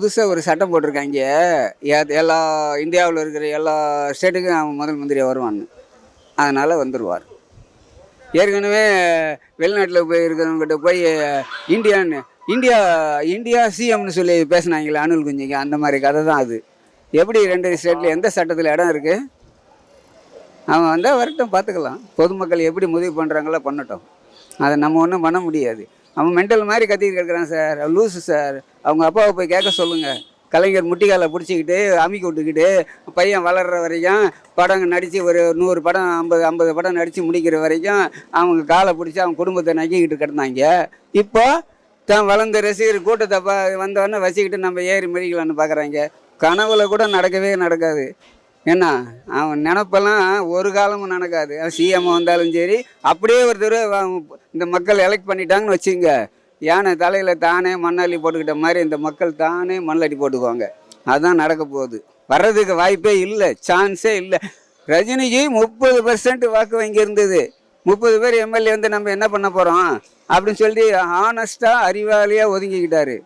புதுசாக ஒரு சட்டம் போட்டிருக்காங்க எல்லா இந்தியாவில் இருக்கிற எல்லா ஸ்டேட்டுக்கும் அவன் முதல் மந்திரியாக வருவான்னு. அதனால் வந்துடுவார் ஏற்கனவே வெளிநாட்டில் போய் இருக்கிறவங்ககிட்ட போய் இந்தியான்னு இந்தியா இந்தியா சிஎம்னு சொல்லி பேசினாங்களே அனுல் குஞ்சிங்க அந்த மாதிரி கதை தான் அது. எப்படி ரெண்டு ஸ்டேட்டில் எந்த சட்டத்தில் இடம் இருக்குது அவன் வந்தால் வரட்டும் பார்த்துக்கலாம். பொதுமக்கள் எப்படி முடிவு பண்ணுறாங்களோ பண்ணட்டும். அதை நம்ம ஒன்றும் பண்ண முடியாது. அவன் மென்டல் மாதிரி கத்திக்கிட்டு இருக்கிறான் சார். Loose sir. அவங்க அப்பாவை போய் கேட்க சொல்லுங்கள் கலைஞர் முட்டிக்காலை பிடிச்சிக்கிட்டு அமுக்கி விட்டுக்கிட்டு பையன் வளர்கிற வரைக்கும் படம் நடித்து ஒரு நூறு படம் ஐம்பது ஐம்பது படம் நடித்து முடிக்கிற வரைக்கும் அவங்க காலை பிடிச்சி அவங்க குடும்பத்தை நக்கிக்கிட்டு கிடந்தாங்க. இப்போ தான் வளர்ந்த ரசிகர் கூட்டத்தை பா வந்தவொடனே வசிக்கிட்டு நம்ம ஏறி மிதிக்கலான்னு பார்க்குறாங்க கனவுல கூட நடக்கவே நடக்காது. என்ன? அவன் நினப்பெல்லாம் ஒரு காலமும் நடக்காது. சிஎம் வந்தாலும் சரி அப்படியே ஒரு தடவை இந்த மக்கள் எலெக்ட் பண்ணிட்டாங்கன்னு வச்சுங்க யானை தலையில் தானே மண்ணள்ளி போட்டுக்கிட்ட மாதிரி இந்த மக்கள் தானே மண்ணள்ளி போட்டுக்குவாங்க. அதுதான் நடக்க போகுது. வர்றதுக்கு வாய்ப்பே இல்லை சான்ஸே இல்லை. ரஜினிக்கு முப்பது பர்சன்ட் வாக்கு வங்கி இருந்தது. முப்பது பேர் எம்எல்ஏ வந்து நம்ம என்ன பண்ண போகிறோம் அப்படின்னு சொல்லி ஆனஸ்ட்டாக அறிவாளியாக ஒதுங்கிக்கிட்டாரு.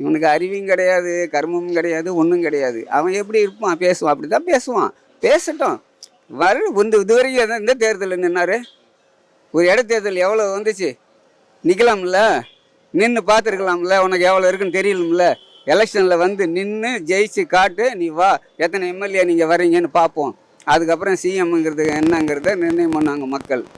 இவனுக்கு அறிவும் கிடையாது கர்மமும் கிடையாது ஒன்றும் கிடையாது. அவன் எப்படி இருப்பான்? பேசுவான். அப்படி தான் பேசுவான். பேசட்டும். வர இந்த இதுவரைக்கும் இந்த எந்த தேர்தலில் நின்னாரு? ஒரு இடைத்தேர்தல் எவ்வளோ வந்துச்சு? நிற்கலாம்ல நின்று பார்த்துருக்கலாம்ல? உனக்கு எவ்வளோ இருக்குன்னு தெரியலும்ல? எலெக்ஷனில் வந்து நின்று ஜெயிச்சு காட்டு நீ வா. எத்தனை எம்எல்ஏ நீங்கள் வரீங்கன்னு பார்ப்போம். அதுக்கப்புறம் சிஎம்ங்கிறது என்னங்கிறத நிர்ணயம் பண்ணாங்க மக்கள்.